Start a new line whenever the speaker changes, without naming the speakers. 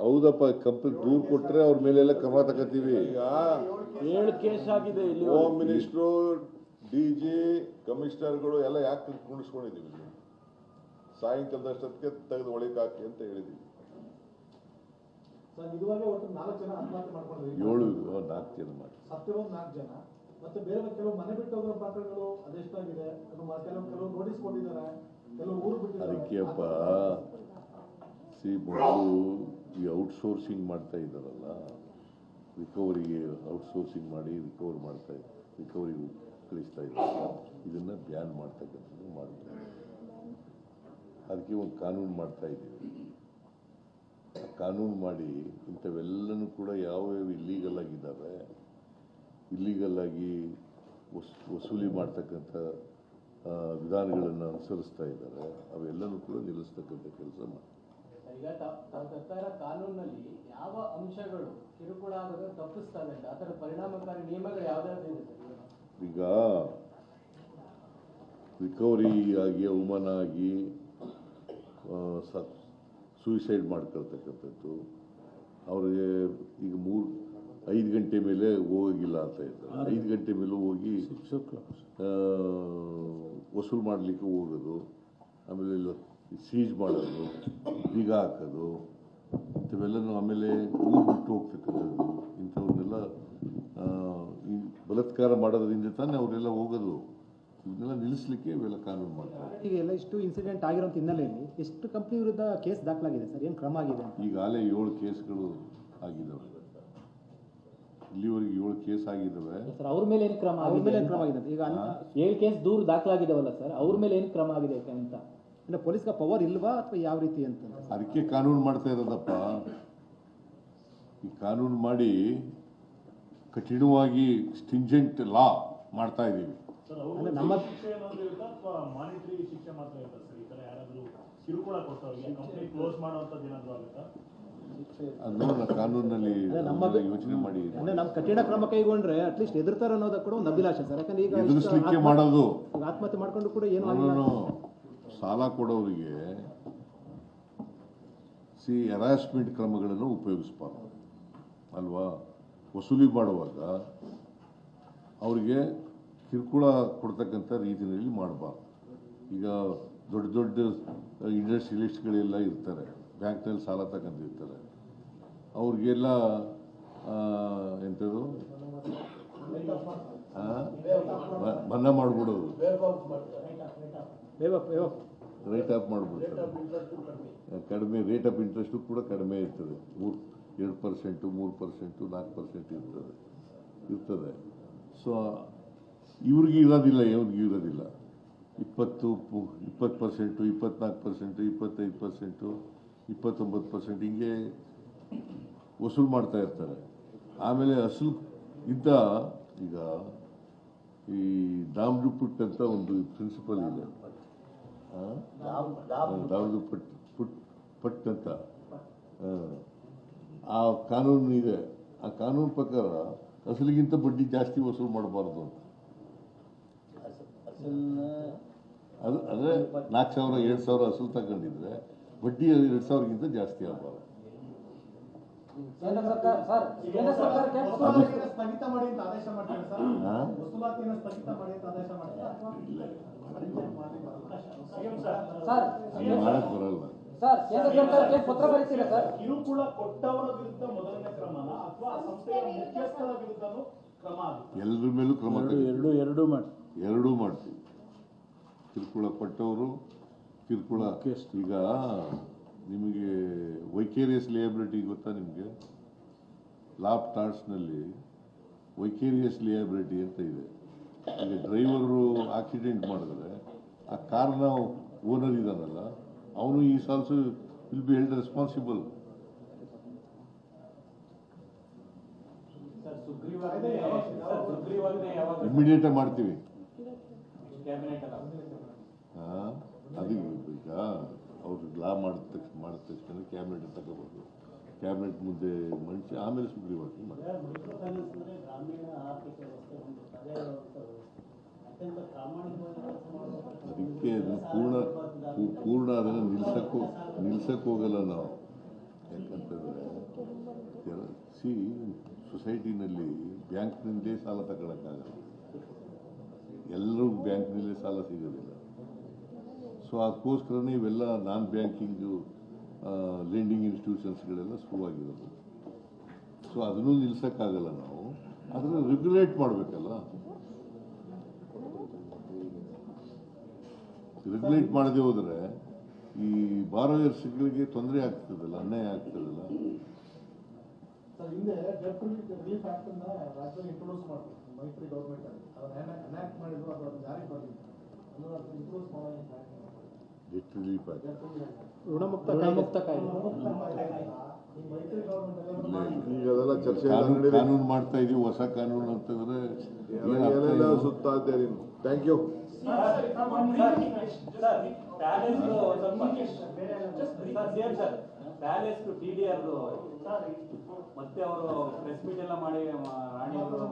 ಹೌದಪ್ಪ ಕಂಪ್ನಿ ದೂರ್ ಕೊಟ್ರೆ ಅವ್ರ ಮೇಲೆಲ್ಲ ಕ್ರಮ ತಗೋತೀವಿ.
ಈಗ
ಏಳು ಕೇಸ್ ಆಗಿದೆ ಇಲ್ಲಿ
ಹೋಮ್ ಮಿನಿಸ್ಟ್ರು ಡಿ ಜಿ ಕಮಿಷನರ್ಗಳು ಎಲ್ಲ ಯಾಕೆ ಕುಣಿಸ್ಕೊಂಡಿದ್ದೀವಿ ಸಾಯಂಕಾಲದ ಸಾಯಂಕಾಲದಷ್ಟೊತ್ತಿಗೆ ತೆಗೆದು ಒಳಗೆ ಹಾಕಿ ಅಂತ ಹೇಳಿದ್ದೀವಿ.
ಏಳು ನಾಲ್ಕು ಜನ ಮಾಡಿ.
ಸತ್ತಿರೋದು ನಾಲ್ಕು ಜನ. ಮತ್ತೆ ಬೇರೆ ಕೆಲವು ಮನೆ ಬಿಟ್ಟು ಹೋಗೋ ಪ್ರಕರಣಗಳು ಅದೆಷ್ಟಾಗಿದೆ ಕೆಲವು ಕೆಲವು ನೋಟಿಸ್ ಕೊಟ್ಟಿದ್ದಾರೆ.
ಅದಕ್ಕೆಪ್ಪ ಸಿ ಮೊದಲು ಈ ಔಟ್ಸೋರ್ಸಿಂಗ್ ಮಾಡ್ತಾ ಇದ್ದಾರಲ್ಲ ರಿಕವರಿಗೆ ಔಟ್ಸೋರ್ಸಿಂಗ್ ಮಾಡಿ ರಿಕವರ್ ಮಾಡ್ತಾ ರಿಕವರಿ ಕಳಿಸ್ತಾ ಇದ್ದಾರೆ ಇದನ್ನು ಬ್ಯಾನ್ ಮಾಡ್ತಕ್ಕಂಥದ್ದು ಮಾಡ್ತಾ ಅದಕ್ಕೆ ಒಂದು ಕಾನೂನು ಮಾಡ್ತಾ ಇದ್ದೀವಿ. ಕಾನೂನು ಮಾಡಿ ಇಂಥವೆಲ್ಲನೂ ಕೂಡ ಯಾವ್ಯಾವ ಇಲ್ಲೀಗಲ್ ಆಗಿದ್ದಾವೆ ಇಲ್ಲೀಗಲ್ ಆಗಿ ವಸ್, ವಸೂಲಿ ಮಾಡ್ತಕ್ಕಂಥ ವಿಧಾನಗಳನ್ನು ಅನುಸರಿಸ್ತಾ ಇದ್ದಾರೆ ಅವೆಲ್ಲನೂ ಕೂಡ ನಿಲ್ಲಿಸ್ತಕ್ಕಂಥ ಕೆಲಸ ಮಾಡಿ
ಈಗ ಕಾನೂನಲ್ಲಿ ಯಾವ ಅಂಶಗಳು ಕಿರುಕುಳ ಆಗೋದು ತಪ್ಪಿಸ್ತವೆ ಅಂತ ಅದರ ಪರಿಣಾಮಕಾರಿ ನಿಯಮಗಳು ಯಾವ್ದಾದ್ರು ಇದೆ?
ಈಗ ರಿಕವರಿ ಆಗಿ ಅವಮಾನ ಆಗಿ ಸೂಯಿಸೈಡ್ ಮಾಡ್ಕೊಳ್ತಕ್ಕಂಥದ್ದು ಅವ್ರಿಗೆ ಈಗ ಮೂರು ಐದು ಗಂಟೆ ಮೇಲೆ ಹೋಗಿಲ್ಲ ಅಂತ ಇದ್ದಾರೆ ಐದು ಗಂಟೆ ಮೇಲೆ ಹೋಗಿ ಆ, ವಸೂಲು ಮಾಡಲಿಕ್ಕೆ ಹೋಗೋದು ಆಮೇಲೆ ಸೀಜ್ ಮಾಡೋದು ಬೀಗ ಹಾಕೋದು ಇಂಥವೆಲ್ಲನೂ ಆಮೇಲೆ ಊರು ಬಿಟ್ಟು ಹೋಗ್ತಕ್ಕಂಥದ್ದು ಇಂಥವನ್ನೆಲ್ಲ ಆ, ಈ ಬಲತ್ಕಾರ ಮಾಡೋದ್ರಿಂದ ತಾನೇ ಅವರೆಲ್ಲ ಹೋಗೋದು. ಇವನ್ನೆಲ್ಲ ನಿಲ್ಲಿಸ್ಲಿಕ್ಕೆ ಇವೆಲ್ಲ ಕಾನೂನು ಮಾಡ್ತಾರೆ.
ಈಗ ಎಲ್ಲ ಇಷ್ಟು ಇನ್ಸಿಡೆಂಟ್ ಆಗಿರೋಂಥ ಹಿನ್ನೆಲೆಯಲ್ಲಿ ಎಷ್ಟು ಕಂಪ್ನಿ ವಿರುದ್ಧ ಕೇಸ್ ದಾಖಲಾಗಿದೆ ಸರ್? ಏನು ಕ್ರಮ ಆಗಿದೆ
ಈಗಾಗಲೇ ಏಳು ಕೇಸ್ಗಳು ಆಗಿದ್ದಾವೆ. ಇಲ್ಲಿವರೆಗೆ ಏಳು ಕೇಸ್ ಆಗಿದ್ದಾವೆ
ಸರ್ ಅವ್ರ ಮೇಲೆ ಏನು ಕ್ರಮ
ಅವ್ರ
ಆಗಿದೆ
ಮೇಲೆ ಏನ್ ಕ್ರಮ ಆಗಿದೆ. ಅಂತ? ಈಗ ಅನ್-
ಏಳು ಕೇಸ್ ದೂರು ದಾಖಲಾಗಿದಾವಲ್ಲ ಸರ್ ಅವ್ರ ಮೇಲೆ ಏನು ಕ್ರಮ ಆಗಿದೆ ಅಂತ?
ಇನ್ನು ಪೊಲೀಸ್ಗೆ ಪವರ್ ಇಲ್ವಾ ಅಥವಾ ಯಾವ ರೀತಿ ಅಂತ?
ಅದಕ್ಕೆ ಕಾನೂನು ಮಾಡ್ತಾ ಇರೋದಪ್ಪ. ಈ ಕಾನೂನು ಮಾಡಿ ಕಠಿಣವಾಗಿ ಸ್ಟಿಂಜೆಂಟ್ ಲಾ ಮಾಡ್ತಾ ಇದ್ದೀವಿ.
ಅಂದ್ರೆ ನಮ್ಮ
ಶಿಕ್ಷೆ ಏನಾದ್ರು ಇರುತ್ತಾ ಅಥವಾ ಮಾನಿಟರಿ ಶಿಕ್ಷೆ ಮಾತ್ರ ಇರುತ್ತಾ ಸರ್? ಈ ತರ ಯಾರಾದ್ರೂ ಕಿರುಕುಳ ಕೊಟ್ಟವ್ರಿಗೆ ಕಂಪ್ನಿ ಕ್ಲೋಸ್ ಮಾಡುವಂತದ್ದು ಏನಾದ್ರು ಆಗುತ್ತಾ?
ನೋಡೋಣ ಕಾನೂನಲ್ಲಿ
ನಮ್ಮ
ಯೋಚನೆ ಮಾಡಿ.
ಅಂದ್ರೆ ನಮ್ಮ ಕಠಿಣ ಕ್ರಮ ಕೈಗೊಂಡ್ರೆ ಅಟ್ಲೀಸ್ಟ್ ಎದುರ್ತಾರೆ ಅನ್ನೋದಕ್ಕೆ ಕೂಡ ಒಂದು ಅಭಿಲಾಷೆ ಸರ್. ಯಾಕಂದ್ರೆ ಈಗ
ಎದುರಿಸ್ಲಿಕ್ಕೆ ಮಾಡೋದು.
ಆತ್ಮಹತ್ಯೆ ಮಾಡ್ಕೊಂಡು ಕೂಡ ಏನು ಆಗಿಲ್ಲ.
ಸಾಲ ಕೊಡೋರಿಗೆ ಸಿ ಹರಾಸ್ಮೆಂಟ್ ಕ್ರಮಗಳನ್ನು ಉಪಯೋಗಿಸ್ಬಾರ್ದು. ಅಲ್ವಾ? ವಸೂಲಿ ಮಾಡುವಾಗ ಅವರಿಗೆ ಕಿರುಕುಳ ಕೊಡ್ತಕ್ಕಂಥ ರೀತಿಯಲ್ಲಿ ಮಾಡಬಾರ್ದು. ಈಗ ದೊಡ್ಡ ದೊಡ್ಡ ಇಂಡಸ್ಟ್ರಿಯಲಿಸ್ಟ್ಗಳೆಲ್ಲ ಇರ್ತಾರೆ. ಬ್ಯಾಂಕ್ನಲ್ಲಿ ಸಾಲ ತಗೊಂಡಿರ್ತಾರೆ. ಅವ್ರಿಗೆಲ್ಲ ಎಂಥದ್ದು ಮನ್ನಾ ಮಾಡಿಬಿಡೋದು. ರೇಟ್ ಆಫ್ ಮಾಡಿಬಿಡ್ತಾರೆ. ಕಡಿಮೆ ರೇಟ್ ಆಫ್ ಇಂಟ್ರೆಸ್ಟು ಕೂಡ ಕಡಿಮೆ ಇರ್ತದೆ. ಮೂರು, ಎರಡು ಪರ್ಸೆಂಟು ಮೂರು ಪರ್ಸೆಂಟು ನಾಲ್ಕು ಪರ್ಸೆಂಟ್ ಇರ್ತದೆ. ಇರ್ತದೆ. ಸೊ ಇವ್ರಿಗೆ ಇರೋದಿಲ್ಲ ಇವ್ರಿಗೆ ಇರೋದಿಲ್ಲ. ಇಪ್ಪತ್ತು ಇಪ್ಪತ್ತು ಪರ್ಸೆಂಟು ಇಪ್ಪತ್ನಾಲ್ಕು ಪರ್ಸೆಂಟು ಇಪ್ಪತ್ತೈದು ಪರ್ಸೆಂಟು ಇಪ್ಪತ್ತೊಂಬತ್ತು ಪರ್ಸೆಂಟ್ ಹಿಂಗೆ ವಸೂಲು ಮಾಡ್ತಾ ಇರ್ತಾರೆ. ಆಮೇಲೆ ಅಸಲು ಇದ್ದ ಈಗ ಈ ದಾಮ್ಡು ಪುಟ್ ಅಂತ ಒಂದು ಪ್ರಿನ್ಸಿಪಲ್ ಇದೆ? ದಾಮ್ದು ಪಟ್ ಪುಟ್ ಪಟ್ ಅಂತ. ಆ. ಆ ಕಾನೂನು ಇದೆ. ಆ ಕಾನೂನು ಪ್ರಕಾರ ಅಸಲಿಗಿಂತ ಬಡ್ಡಿ ಜಾಸ್ತಿ ವಸೂಲು ಮಾಡಬಾರ್ದು ಅಂತ. ಅದು ಅಂದರೆ ನಾಲ್ಕು ಸಾವಿರ ಎರಡು ಸಾವಿರ ಅಸಲು ತಗೊಂಡಿದ್ರೆ ಬಡ್ಡಿ ಎರಡು ಸಾವಿರಕ್ಕಿಂತ ಜಾಸ್ತಿ ಆಗಬಾರ್ದು ಮಾಡಕ್ ಬರಲ್ಲ.
ಸರ್ ಕೇಂದ್ರ ಸರ್ಕಾರಕ್ಕೆ ಪತ್ರ ಬರೀತೀರಾ ಸರ್?
ಕಿರುಕುಳ ಕೊಟ್ಟವರ ವಿರುದ್ಧ ಮೊದಲನೇ ಕ್ರಮನ? ಅಥವಾ ಸಂಸ್ಥೆಯ ಮುಖ್ಯಸ್ಥರ ವಿರುದ್ಧನೂ ಕ್ರಮ ಆಗುತ್ತೆ?
ಎಲ್ಲರ ಮೇಲೂ ಕ್ರಮ.
ಎರಡು ಎರಡು ಮಾಡಿ.
ಎರಡೂ ಮಾಡ್ತೀವಿ. ಕಿರುಕುಳ ಪಟ್ಟವರು ಕಿರುಕುಳ ಈಗ ನಿಮಗೆ ವೈಕೇರಿಯಸ್ ಲಿಯಬಿಲಿಟಿ ಗೊತ್ತಾ ನಿಮಗೆ? ಲಾಪ್ ಟಾರ್ಟ್ಸ್ನಲ್ಲಿ ವೈಕೇರಿಯಸ್ ಲಿಯಬಿಲಿಟಿ ಅಂತ ಇದೆ. ಈಗ ಡ್ರೈವರು ಆಕ್ಸಿಡೆಂಟ್ ಮಾಡಿದ್ರೆ ಆ ಕಾರ್ನ ಓನರ್ ಇದ್ದಾನಲ್ಲ ಅವನು ಈ ಸಾಲ್ಸು will be held responsible. Immediate ಮಾಡ್ತೀವಿ.
ಕ್ಯಾಬಿನೆಟ್ ಅಲ್ಲ.
ಆ, ಅದು ಈಗ ಅವರು ಲಾ ಮಾಡಿದ ತಕ್ಷಣ ಮಾಡಿದ ತಕ್ಷಣ ಕ್ಯಾಬಿನೆಟ್ ತಗೋಬೋದು. ಕ್ಯಾಬಿನೆಟ್ ಮುಂದೆ ಮಂಡಿಸಿ ಆಮೇಲೆ ಸುಗ್ರೀವಾಜ್ಞೆ
ಮಾಡ್ತಾರೆ.
ಅದಕ್ಕೆ ಪೂರ್ಣ ಪೂರ್ಣ ಅದನ್ನು ನಿಲ್ಸಕ್ಕೂ ನಿಲ್ಸಕ್ಕೆ ಹೋಗಲ್ಲ ನಾವು. ಯಾಕಂತಂದ್ರೆ ಸಿ ಸೊಸೈಟಿನಲ್ಲಿ ಬ್ಯಾಂಕ್ನಿಂದಲೇ ಸಾಲ ತಗೊಳಕ್ಕಾಗಲ್ಲ. ಎಲ್ಲರೂ ಬ್ಯಾಂಕ್ನಲ್ಲೇ ಸಾಲ ಸಿಗೋದಿಲ್ಲ. ಸೊ ಅದಕ್ಕೋಸ್ಕರನೇ ಇವೆಲ್ಲ ನಾನ್ ಬ್ಯಾಂಕಿಂಗು ಲೆಂಡಿಂಗ್ ಇನ್ಸ್ಟಿಟ್ಯೂಷನ್ಸ್ಗಳೆಲ್ಲ ಶುರುವಾಗಿರೋದು. ಸೊ ಅದನ್ನು ನಿಲ್ಸೋಕ್ಕಾಗಲ್ಲ ನಾವು. ಅದನ್ನು ರೆಗ್ಯುಲೇಟ್ ಮಾಡಬೇಕಲ್ಲ? ರೆಗ್ಯುಲೇಟ್ ಮಾಡದೆ ಹೋದರೆ ಈ ಬಾರೋಯರ್ಸ್ಗಳಿಗೆ ತೊಂದರೆ ಆಗ್ತದಲ್ಲ, ಅನ್ಯಾಯ ಆಗ್ತದಲ್ಲ?
ಮೈತ್ರಿ ಗೌರ್ಮೆಂಟ್ ಅದನ್ನ ಅನಾಕ್ಟ್ ಮಾಡಿದ್ರು, ಅದು ಅದು ಜಾರಿಗೆ ಬರಲಿಲ್ಲ. ಅಂದ್ರೆ ಅದನ್ನ ಇಂಪ್ರೂವ್ ಮಾಡೋದು
ಡೆಟ್ ರಿಲೀಫ್ ಆಗಿ
ಋಣಮುಕ್ತ
ಋಣಮುಕ್ತ
ಈ ಮೈತ್ರಿ ಗೌರ್ಮೆಂಟ್
ಈಗ ಅದೆಲ್ಲ ಚರ್ಚೆ
ಕಾನೂನು ಮಾಡ್ತಾ ಇದೀವಿ ಹೊಸ ಕಾನೂನು ಅಂತಂದ್ರೆ
ಏನೆಲ್ಲ. ಸುತ್ತಾ ಇದ್ದೀರಿ thank you
palace T D R ಮತ್ತೆ ಅವರು ಪ್ರೆಸ್ ಮೀಟ್ ಎಲ್ಲ ಮಾಡಿ ರಾಣಿ ಅವರು